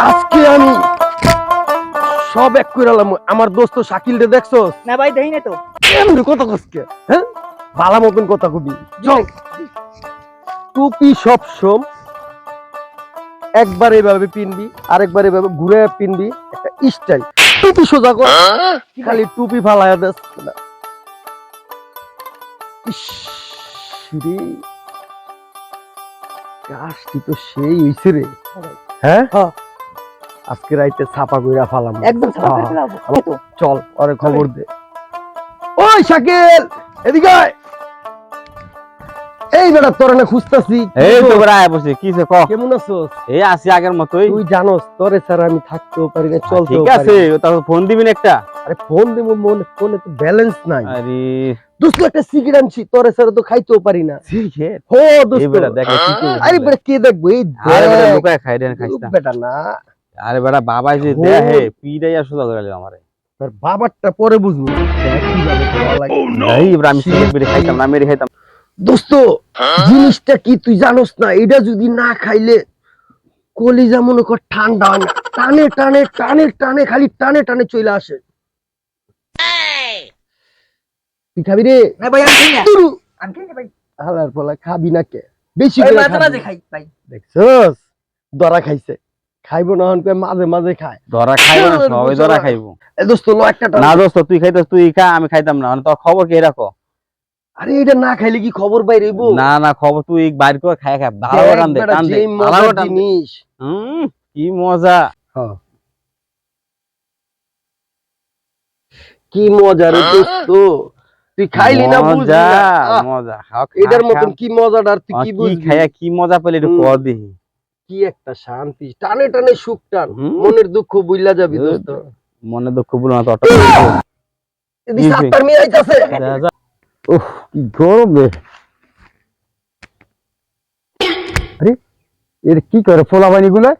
আজকে আমি সব এক করে আমার দোস্ত শাকিল রে দেখছস? না ভাই দেই না তো। কথা কসকে হ্যাঁ? বালা মতন কথা কবি। চল। টুপি সব সম একবার এইভাবে পিনবি আরেকবার এইভাবে ঘুরে পিনবি একটা স্টাইল। টুপি সোজা কর। খালি টুপি ফালায়া দেস না। তো সেই হইছে রে। হ্যাঁ? হ্যাঁ। আজকে রাইতে ছাপা কইরা ফালাম। একদম সাফা করে হ্যাঁ। তো? চল ওরে খবর দে। ওই শাকিল এদিকে আয়। এই বেটা তোর না খুঁজতাছি। এই তো বেড়া আয় বসে কি সে ক? কেমন আছোস? এই আসি আগের মতোই। তুই জানোস তোরে ছাড়া আমি থাকতেও পারি না চলতেও ঠিক আছে। তাহলে ফোন দিবি না একটা? আরে ফোন দিব মনে ফোনে তো ব্যালেন্স নাই। আরে। দোস্ত একটা সিগারেট আনছি তোরে ছাড়া তো খাইতেও পারি না। সিগারেট? হো এই দোস্ত বেড়া দেখে কি আরে বেটা কে দেখব? এই আরে বেড়া দেখ। লুকায় খাই দেন খাইছ না। বেটা না। আরে বেড়া বাবা যে দেহে করে আমারে। তোর বাবারটা পরে বুঝব। এই আমি সিগারেট খাইতাম না মেরে খাইতাম। দোস্ত জিনিসটা কি তুই জানোস না? এটা যদি না খাইলে কলিজা মনে কর ঠান্ডা হয় না। টানে টানে টানে টানে খালি টানে টানে চলে আসে। তুই খাবি রে? না ভাই আমি খাই আমি খাই ভাই। হালার পোলা খাবি না কে বেশি করে মাঝে মাঝে খাই ভাই। দেখছস? দরা খাইছে। খাইবো না হন কই মাঝে মাঝে খায়। ধরা খাইবো না সবাই ধরা খাইবো। এ দোস্ত লো একটা না দোস্ত তুই খাইতাস তুই খা আমি খাইতাম না। মানে তোর খবর কে রাখো আরে এটা না খাইলে কি খবর বাইরে হইবো? না না খবর তুই বাইর করে খাই খা ভালো টান দে টান দে। ভালো টান দে। জিনিস। হুম কি মজা। কি মজা রে দোস্ত। তুই খাইলি না বুঝলি মজা মজা। এটার মতন কি মজাটা আর তুই কি বুঝবি খাইয়া কি মজা পেলে একটু। কর দিহি কি একটা শান্তি টানে টানে সুখ টান। মনের দুঃখ বুইলা যাবি দোস্ত। মনে দুঃখ বলো না তো এদিকে সাতটার মেয়ে আইতাছে। উফ কি গরম রে। এর কি করে ফোলা বাহিনী গুলা?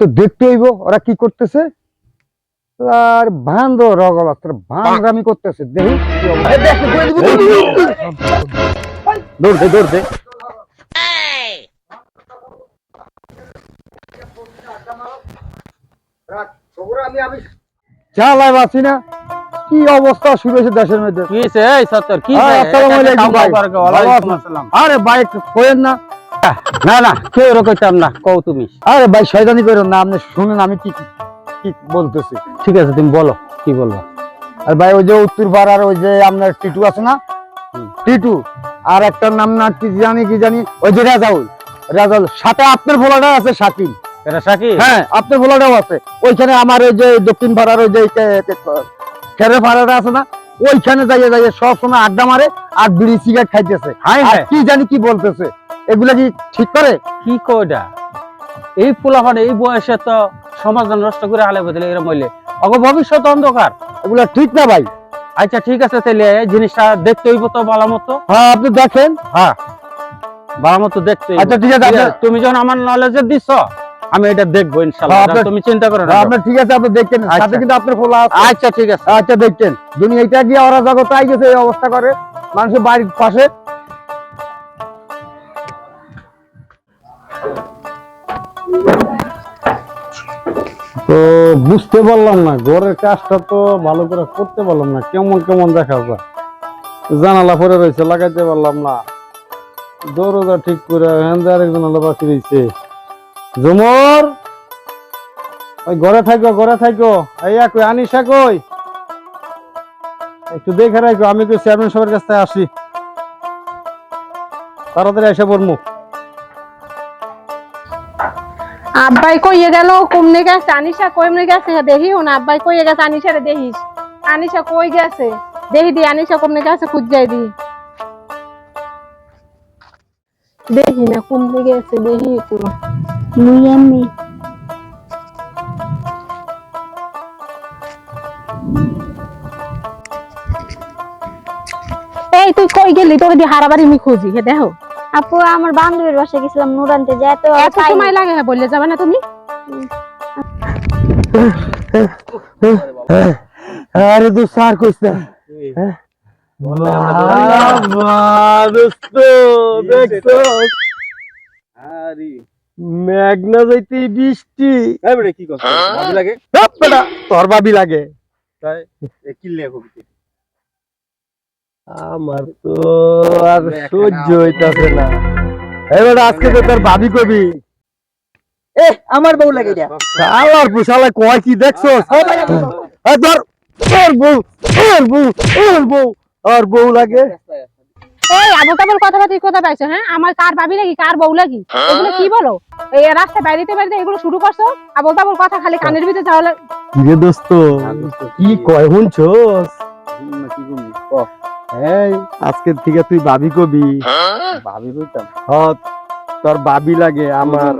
তো দেখতে হইব ওরা কি করতেছে? আর ভান্দ রগল ভান্ডামি করতেছে। দেখি। দৌড় দে দৌড় দে। চালাই বাসি না কি অবস্থা শুরু হয়েছে দেশের মধ্যে? কি এই সত্তর কি আরে, করে? আসসালাম। আরে বাইক কইেন না। না না কেউ কইতাম না কও তুমি। আরে ভাই শয়তানি করেন না আপনি শুনুন আমি কি কি- কি বলতেছি। ঠিক আছে তুমি বলো কি বলব? আর ভাই ওই যে উত্তর পাড়ার ওই যে আপনার টিটু আছে না? টিটু আর একটা নাম না কি জানি কি জানি ওই যে রাজাউল। রাজাউল সাথে আপনার ভোলাটা আছে শাকিল এটা সাকি হ্যাঁ আপনার ভোলাটাও আছে। ওইখানে আমার ওই যে দক্ষিণ পাড়ার ওই যে খেরে পাড়াটা আছে না ওইখানে যাইয়ে যাইয়ে সব সময় আড্ডা মারে আর বিড়ি সিগারেট খাইতেছে। কি জানি কি বলতেছে। এগুলা কি ঠিক করে? কি কইডা এই পোলাপান এই বয়সে তো সমাজ নষ্ট করে হালে বদলে এরকম হইলে। অগ ভবিষ্যৎ অন্ধকার। এগুলা ঠিক না ভাই? আচ্ছা ঠিক আছে তাহলে এই জিনিসটা দেখতে হইব তো ভালো মতো? হ্যাঁ আপনি দেখেন। হ্যাঁ। ভালো মতো দেখতে আচ্ছা ঠিক আছে, তুমি যখন আমার নলেজে দিছ আমি এটা দেখব ইনশাআল্লাহ। হ্যাঁ, তুমি চিন্তা করো না হ্যাঁ, আপনার ঠিক আছে আপনি দেখেন। সাথে আচ্ছা। কিন্তু আপনার ফোলা আছে। আচ্ছা ঠিক আছে। আচ্ছা দেখছেন যিনি এইটা গিয়ে ওরা জগৎ আই গেছে এই অবস্থা করে। মানুষের বাড়ির পাশে। তো বুঝতে পারলাম না ঘরের কাজটা তো ভালো করে করতে পারলাম না। কেমন কেমন দেখা যায়? জানালা পরে রয়েছে লাগাইতে পারলাম না। দরজা ঠিক করে হ্যান্ডে আরেক জানালা বাকি রয়েছে। জমর। ওই ঘরে থাকো ঘরে থাকো। এই এক আনিসা কই? একটু দেখে রাখো, আমি তো চেয়ারম্যান সবার কাছ থেকে আসি। তাড়াতাড়ি এসে পড়মু। আব্বাই কইয়ে গেল কমনে গেছে আনিশা কমনে গেছে দেখি না আব্বাই কইয়ে গেছে আনিশা রে দেখিস আনিশা কই গেছে? দেখি দি আনিশা কমনে গেছে খুঁজাই দি। দেখি না কমনে গেছে দেখি একটু এমনি এই তুই কই গেলি? তোর দি হারাবারি মি খুঁজি হে দেখো। আপু আমার বান্ধবীর বাসায় গেছিলাম নুরানতে যে এত এত সময় লাগে হ্যাঁ বললে যাবে না তুমি? আরে তো স্যার কইস না। মেঘনা যাইতে বৃষ্টি। কি কথা? লাগে? তোর ভাবি লাগে। তাই? কি লে আমার তো আর সহ্য হইতাছে না। এবার আজকে তো তোর ভাবি কবি। এ আমার বউ লাগে এটা। শালার পুশালা কয় কি দেখছ ধর ওর বউ ওর বউ ওর বউ ওর বউ লাগে। এই আবু তাবুল কথা কথা পাইছো হ্যাঁ? আমার কার ভাবি লাগি কার বউ লাগি এগুলো কি বলো? এই রাস্তায় বাইরেতে বাইরেতে এগুলো শুরু করছ? আবু তাবুল কথা খালি কানের ভিতরে তাহলে কিরে দোস্ত কি কয় শুনছস? কি গুনি এই আজকের থেকে তুই ভাবি কবি। ভাবি কইতাম হ তোর ভাবি লাগে আমার।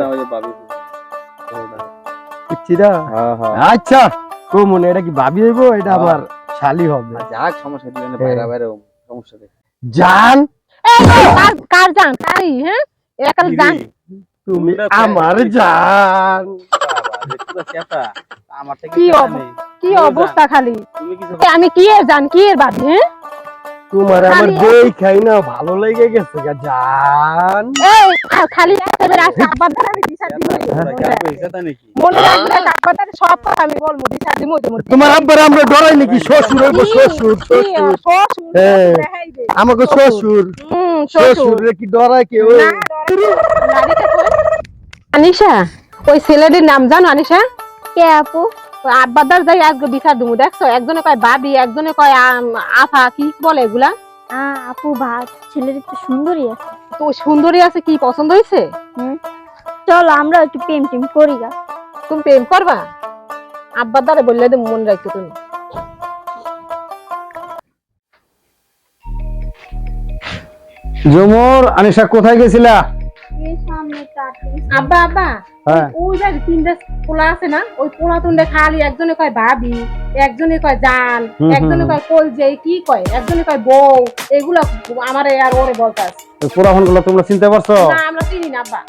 হ্যাঁ হ্যাঁ। আচ্ছা কমন এটা কি ভাবি হইব? এটা আমার শালি হবে। যাক সমস্যা দিলে না বাইরে বাইরে সমস্যা জান? কার জান? কারি হ্যাঁ? একাল জান। তুমি আমার জান? কি অব- কি অবস্থা খালি? আমি কি এর জান? কি এর ভাবি হ্যাঁ? তোমার আমার দেই খাই না ভালো লেগে গেছে গা জান। এই খালি বেলা আসে আব্বার দ্বারা আমি দিশা আপনি চেতা মনে রাখবে আব্বার দ্বারা সব কথা আমি বলব দিশা মধ্যে তোমার আব্বার আমরা ডরাই নাকি শ্বশুর হইব শ্বশুর শ্বশুর। শ্বশুর হ্যাঁ। আমাকে শ্বশুর। হুম শ্বশুর। শ্বশুর রে কি ডরায় কে কই? আনিশা ওই ছেলেটির নাম জানো আনিশা? কে আপু? ওই আব্বাদার যাই আজকে বিচার দুমু দেখছ? একজনে কয় বাবি একজনে কয় আফা কি বলে এগুলা? আপু ভাত। ছেলেটি তো সুন্দরী আছে। তো সুন্দরী আছে কি পছন্দ হয়েছে? চলো আমরা একটু প্রেম টেম করি গা। তুমি প্রেম করবা? আব্বার দ্বারা বললে তো মনে রাখতো তুমি। জমর আনিশা কোথায় গেছিলা? আব্বা আব্বা হ্যাঁ। ওই যে তিনটা পোলা আছে না ওই পোলা তুন্ডে খালি একজনে কয় ভাবি একজনে কয় একজনে। কয় কলজে কি কয়? একজনে কয় বউ এগুলা আমারে আর ওরে বলতাসগুলো তোমরা চিনতে পারছ? না আমরা চিনি না আব্বা।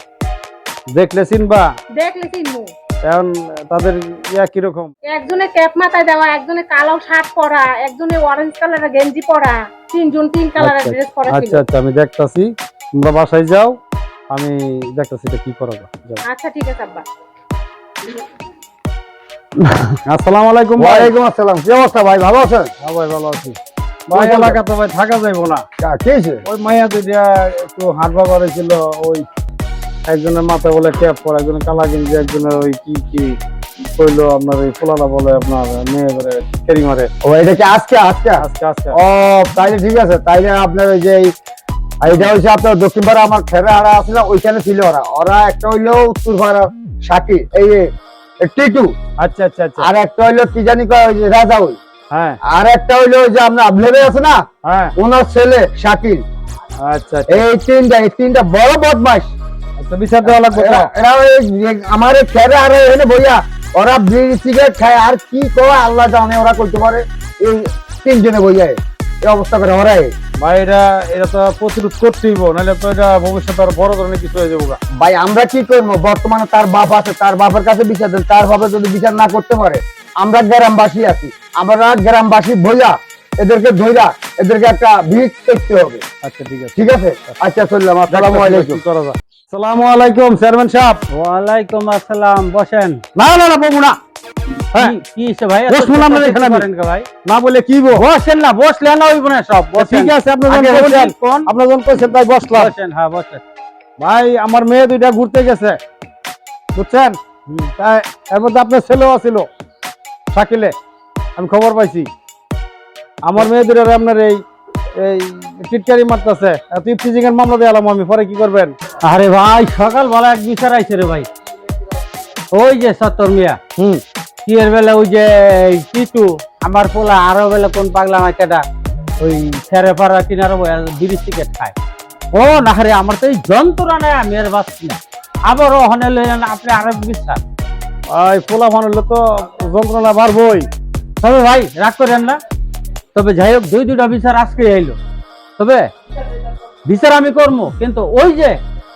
দেখলে চিনবা? দেখলে চিনবো। এখন তাদের ইয়া কীরকম? একজনে ক্যাপ মাথায় দেওয়া একজনে কালো শার্ট পরা একজনে অরেঞ্জ কালারের গেঞ্জি পরা তিনজন তিন কালারের আচ্ছা, ড্রেস পরা আচ্ছা আচ্ছা আমি দেখতাছি। তোমরা বাসায় যাও আমি দেখতাছি এটা কি করা যায়। আচ্ছা ঠিক আছে আব্বা। আসসালামু আলাইকুম ভাই। ওয়ালাইকুম আসসালাম। কি অবস্থা ভাই? ভালো আছেন? হ্যাঁ ভাই ভালো আছি। ভাই এলাকা তো ভাই থাকা যাইবো না। কি হয়েছে? ওই মাইয়া দুইটা একটু হাট বাবার ছিল ওই একজনের মাথা বলে ক্যাপ পরা একজনের কালা গেঞ্জি একজনের ওই কি কি কইলো আপনার ওই পোলালা বলে আপনার মেয়ে বলে কেরি মারে। ও এটা কি আজকে আজকে? আজকে আজকে। ও তাইলে ঠিক আছে। তাইলে আপনার ওই যে এই- এইটা হচ্ছে আপনার দক্ষিণ পাড়া আমার খেরে আড়া আছে না ওইখানে ছিল ওরা। ওরা একটা হইল উত্তর পাড়া সাকি এই টিটু। আচ্ছা আচ্ছা আচ্ছা। আর একটা হইল কি জানি কয় রাজা ওই হ্যাঁ। আর একটা হইল যে আপনার আবলেবে আছে না হ্যাঁ। ওনার ছেলে শাকিল। আচ্ছা আচ্ছা। এই তিনটা এই তিনটা বড় বদমাস আচ্ছা বিচার দেওয়া লাগবে এরা- আমার খেরে আর এনে বইয়া ওরা বিড়ি সিগারেট খায় আর কি করে আল্লাহ জানে ওরা করতে পারে এই তিনজনে বইয়া। এই অবস্থা করে ওরা ভাই এটা এটা তো প্রতিরোধ করতেইব নাহলে তো এটা ভবিষ্যতে আর বড় ধরনের কিছু হয়ে যাব ভাই আমরা কি করব? বর্তমানে তার বাপ আছে তার বাপের কাছে বিচার দেন তার বাপে যদি বিচার না করতে পারে আমরা গ্রামবাসী আছি। আমরা গ্রামবাসী ভইয়া এদেরকে ধইরা এদেরকে একটা ভিত করতে হবে। আচ্ছা ঠিক আছে। ঠিক আছে? আচ্ছা চললাম। আসসালামু আলাইকুম। যায়। আলাইকুম চেয়ারম্যান সাহেব। ওয়ালাইকুম আসসালাম বসেন। না না না বলব না। ভাই? আমার মেয়ে দুইটা ঘুরতে গেছে। বুঝছেন? তাই এর মধ্যে আপনার ছেলেও আছিল শাকিলে। আমি খবর পাইছি। আমার মেয়ে দুইটার আপনার এই এই টিটকারি মারতেছে। তুই ফিজিং এর মামলা দিলাম আমি পরে কি করবেন? আরে ভাই সকাল বেলা এক বিচার আইছে রে ভাই। ওই যে সত্তর মিয়া। হুম। কি এর বেলা ওই যে টিটু আমার পোলা আরও বেলা কোন পাগলা মাইকাটা ওই ছেড়ে পাড়া কিনারে বইয়া বিড়ি সিগারেট খায়। ও না রে আমার তো এই যন্ত্রণা নেই আমি আর বাঁচছি না। আবার ওখানে লইলেন আপনি আরেক বিচার ভাই পোলা হলে তো যন্ত্রণা বাড়বই। তবে ভাই রাগ করেন না। তবে যাই হোক দুই দুইটা বিচার আজকে এলো তবে বিচার আমি করব কিন্তু ওই যে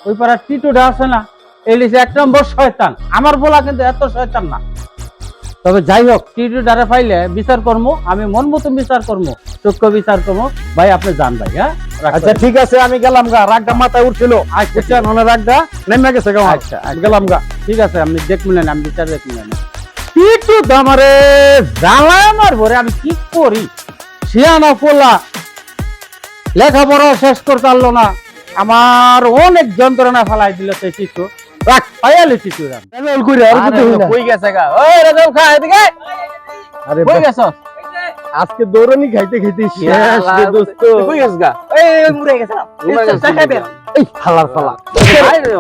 ওই পাড়ার টিটুটা আছে না এই এক নম্বর শয়তান। আমার বলা কিন্তু এত শয়তান না। তবে যাই হোক টিটুটারে পাইলে বিচার করব আমি মন মতো বিচার করব চক্ষু বিচার করব ভাই আপনি যান ভাই হ্যাঁ? আচ্ছা ঠিক আছে আমি গেলাম গা। রাগটা মাথায় উঠছিল। বুঝছেন? ওনার রাগটা? নেমে গেছে গা। আচ্ছা, আচ্ছা। গেলাম গা। ঠিক আছে আপনি দেখলেন আমি বিচার দেখলেন একটু দামারে জ্বালা আমার ভরে আমি কি করি? শিয়ানা পোলা লেখাপড়া শেষ করতে পারল না। আমার অনেক যন্ত্রণা ফেলাই দিল সেই শিশু রাখ পাইয়ালি শিশু রাখ। এমন করে আর কিছু হই না। কই গেছে গা? ওই রেজাল খা এদিকে। আরে কই বাহ, আজকে দৌড়ানি খাইতে খাইতে শেষ রে দোস্ত কই গেছ গা? এই এই, গেছে না? এই হালার ফালা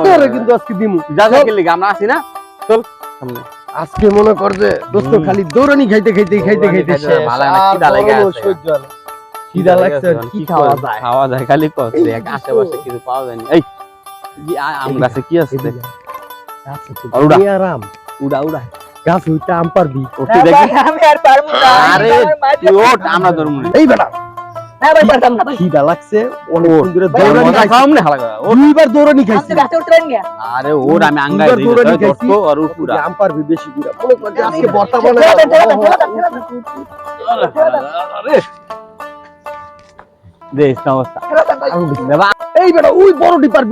তোরে কিন্তু আজকে দিমু। যা আমরা আসি না? আজকে মনে কর যে দোস্ত খালি দৌড়ানি খাইতে খাইতে খাইতে খাইতে শেষ। ভালো না, সহ্য না। কি খাওয়া যায়। খাওয়া যায় খালি কষ্ট আশেপাশে কিছু পাওয়া যায় না। এই আম গাছে কি আছে? আর উড়া। উড়া উড়া। গাছ হইতে আম পারবি। তুই দেখি আমি আর পারব না। আরে তুই ওঠ আমরা ধরবো না। এই বেটা আমি আরে ওর আমি পুরা আম পারবি বেশি। আরে। না অবস্থা। ভাই। এই বেটা ওই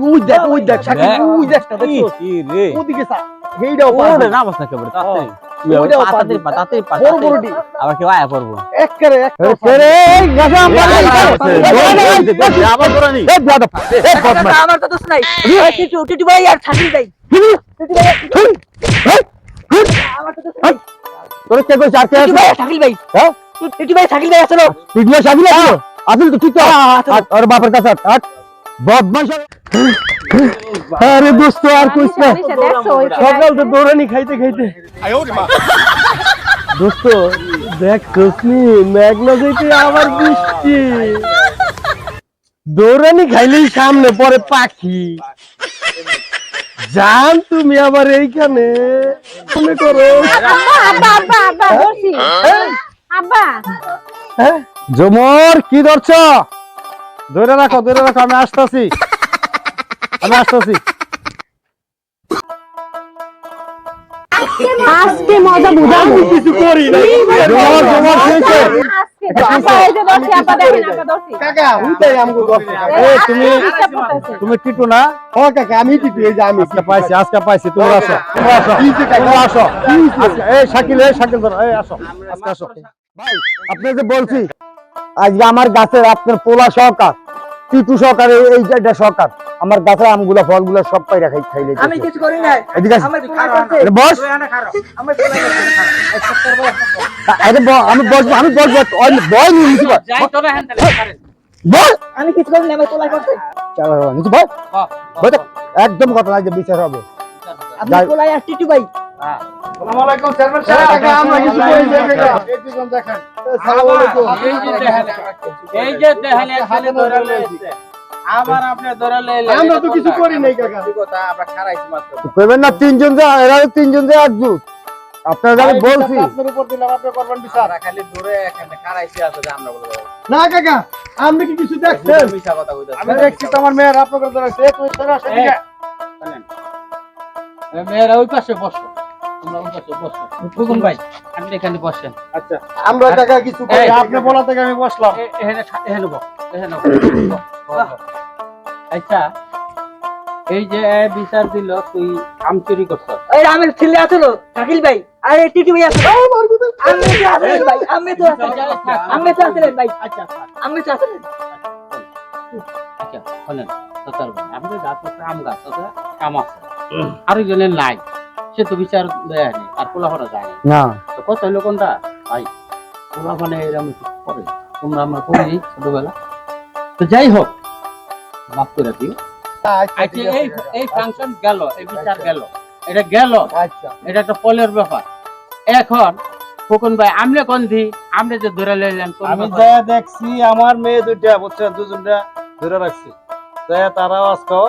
ওই দেখ ওই দেখ দেখ। দেখছ রে? ওদিকে সা না অবস্থা কেবল তাতে আবার কেউ আয়া করব করে আমার তো দোষ নাই। টিটু টিটু ভাই আর ভাই। দোষ তোর কে কইছ আর কে টিটু ভাই ভাই। হ্যাঁ? টিটু ভাই ভাই আসলো তুই সাবিল আছে আসল তো ঠিক তো? আসলো। আর বাপের কাছে বদমাশ আরে দোস্ত আর কইছ না। আনিশা দেখছ ওই সকাল তো দৌড়ানি খাইতে খাইতে। দোস্ত দেখ কসনি মেঘনা যাইতে আবার বৃষ্টি। দৌড়ানি খাইলেই সামনে পরে পাখি। জান তুমি আবার এইখানে। মনে করো। আব্বা আব্বা আব্বা আব্বা। হ্যাঁ? জমর কি ধরছ? ধরে রাখো ধরে রাখো আমি আসতেছি। আমি আসতেছি। আজকে মজা বুঝাবো কিছু করি না। জমর জমর তুমি- টিটু না? ও কাকা আমি কি এই যে আমি। আজকে পাইছি আজকে পাইছি তুমি আসো। আসো। আসো। এই শাকিল এই শাকিল ধরো এই আসো। আজকে আসো। ভাই আপনি যে বলছি আজকে আমার গাছের আপনার পোলা সহকার টিটু সহকার এই এটা সহকার আমার গাছের আমগুলা ফলগুলা সব পাইরা খাই খাইলে আমি কিছু করি না এদিকে আরে বস। আরে আমি বসবো আমি বসবো বল আমি কিছু করি না আমার পোলা করছে। চলো নিচে বয় বয় একদম কথা যে বিচার হবে। আপনি যাই- আর টিটু ভাই। আমরা কিছু করি না, কাকা। আসসালামু আলাইকুম। এই যে দেখালে একখানে ধরে লইছে। আবার আপনি ধরে লইলে আমরা তো কিছু করি নাই কাকা। কথা আমরা খারাইছি মাত্র। কইবেন না তিনজন যে এরা তিনজন যে একজুট। আপনারা আমি বলছি। আপনার উপর দিলাম আপনি করবেন বিচার খালি ধরে এখানে খারাইছি আছে যে আমরা বলব না কাকা আপনি কি কিছু দেখছেন? মিছা কথা কইতাছি আমি দেখছি তো আমার মেয়ের আপনাকে ধরেছে তুই সরে মেয়েরা ওই পাশে বসো। তোমরা ওই পাশে বসো। ফুকুন ভাই আপনি এখানে বসেন। আচ্ছা আমরা কাকা কিছু এই, আপনি বলা থেকে আমি বসলাম। এখানে এখানে বস এখানে বস। বস, বস। আচ্ছা এই যে বিচার দিল তুই আম চুরি করছ। ওই আমার ছেলে আসলো শাকিল ভাই। আরে টিটু ভাই আসলো আমি তো। আসলেন ভাই। আমি তো। আসলেন আমি তো আসলেন ভাই। আচ্ছা আমি তো। আসলেন আচ্ছা শোনেন তোতার ভাই আমাদের গাছ আছে আম গাছ আছে আম আছে। আরেকজনের নাই। সে তো বিচার দেয় নি আর যায় না। তো কত হইল কোনটা? ভাই এরকম করে? তোমরা আমরা করি ছোটবেলা। তো যাই হোক মাফ করে দিও। আচ্ছা এই এই ফাংশন গেল এই বিচার গেল। এটা গেল। আচ্ছা। এটা একটা পলের ব্যাপার। এখন ফুকুন ভাই আমলে কোন দি? আমলে যে ধরে লইলেন আমি? যা দেখছি আমার মেয়ে দুইটা বুঝছেন দুজনটা ধরে রাখছি। যা তারাও আজকে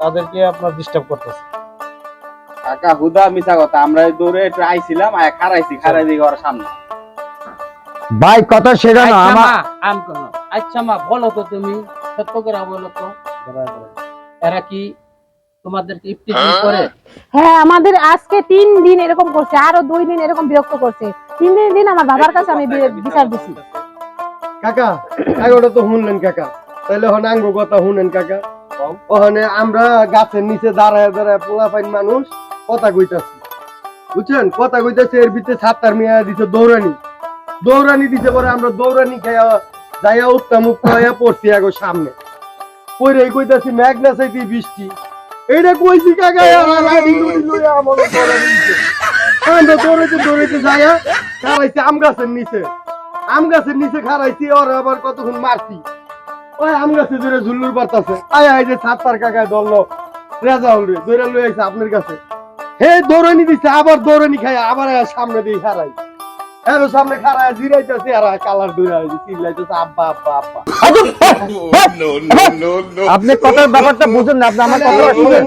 তাদেরকে আপনার ডিস্টার্ব করতেছে। কাকা হুদা মিছা কথা আমরা দৌড়ে আইছিলাম আর খারাইছি খারাই দিকে ওর সামনে। ভাই কথা সেটা না আচ্ছা আমার আম কেন আচ্ছা মা বলো তো তুমি সত্য করে বলো তো। এরা কি তোমাদেরকে ইফতিজিং করে? হ্যাঁ আমাদের আজকে তিন দিন এরকম করছে আরও দুই দিন এরকম বিরক্ত করছে। তিন দিন দিন আমার বাবার কাছে আমি বিচার দিছি। কাকা ওটা তো শুনলেন কাকা। তাহলে ওখানে আঙ্গ কথা শুনেন কাকা। ওখানে আমরা গাছের নিচে দাঁড়ায় দাঁড়ায় পোলা পাইন মানুষ কথা কইতাছি। বুঝছেন? কথা কইতাছে, এর ভিতরে সাতটার মেয়া দিছে দৌড়ানি। দৌড়ানি দিতে পরে আমরা দৌড়ানি খাইয়া যাইয়া উঠতাম উঠতাইয়া পড়ছি আগো সামনে। পরে কইতাছি মেঘ না চাইতে বৃষ্টি? কইছি কাকা দিছে। আমরা দৌড়াইতে দৌড়াইতে যাইয়া খারাইছি আম গাছের নিচে। আম গাছের নিচে খারাইছি ওর আবার কতক্ষণ মারছি। ওই আম গাছে ধরে ঝুল্লুর পারতাছে আয় আয়, যে সাতটার কাকায় ধরলো। রেজাউল রে আইছে আপনার কাছে। দৌড়ানি দিছে আবার দৌড়ানি খাই আবার সামনে দিয়ে খারাই এর সামনে খারায় জিরাইতেছে আর কালার দৌড়া হয়েছে চিল্লাইতেছে আব্বা আব্বা আব্বা। আপনি কথার ব্যাপারটা বুঝুন না আপনি আমার কথা শুনেন।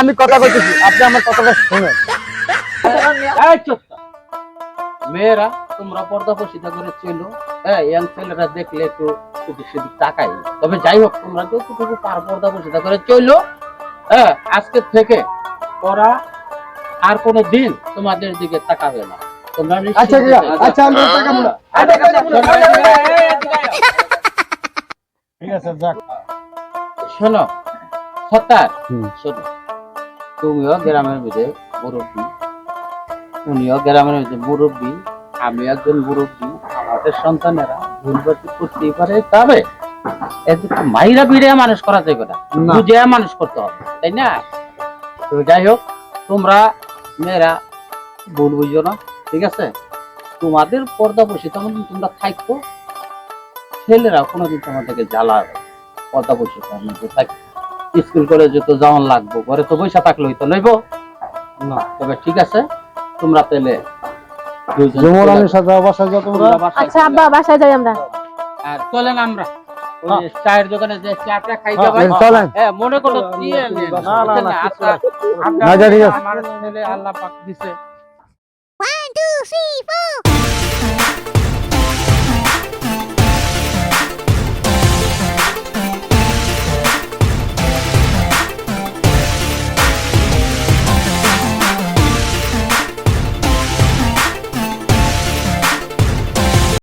আমি কথা বলতেছি আপনি আমার কথাটা শুনেন। মেয়েরা তোমরা পর্দা পশিদা করে চলো। হ্যাঁ ইয়াং ছেলেরা দেখলে একটু এদিক সেদিক তাকাই তবে যাই হোক তোমরা যতটুকু পার পর্দা পশিদা করে চলো। হ্যাঁ আজকে থেকে ওরা আর কোনো দিন তোমাদের দিকে তাকাবে না। তোমরা আচ্ছা নিশ্চিন্তে কাকা যাও। আচ্ছা আমরা তাকাবো না। ঠিক আছে যাক। শোনো সত্তার। শোনো তুমিও গ্রামের মধ্যে মুরব্বী। উনিও গ্রামের মধ্যে মুরব্বী। আমি একজন মুরব্বী। আমাদের সন্তানেরা ভুলবাতি করতেই পারে তবে মাইরা বিড়ে মানুষ করা যাবে না। না। বুঝে মানুষ করতে হবে তাই না? তো যাই হোক তোমরা মেয়েরা ভুল বুঝো না ঠিক আছে? তোমাদের পর্দা বসে তেমন তোমরা থাকতো ছেলেরা কোনোদিন তোমাদেরকে জ্বালা পর্দা বসে থাকবে স্কুল কলেজে তো যেমন লাগবো ঘরে তো পয়সা থাকলেই তো লইব? না তবে ঠিক আছে তোমরা তাহলে বাসায় যাও তোমরা। আচ্ছা আব্বা বাসায় যাই আমরা। আর চলেন আমরা। চায়ের দোকানে যে চাটা খাই হ্যাঁ, চলেন হ্যাঁ মনে করো দিয়ে নেন। না, না, আচ্ছা, আল্লাহ পাক দিছে। One, two, three, four.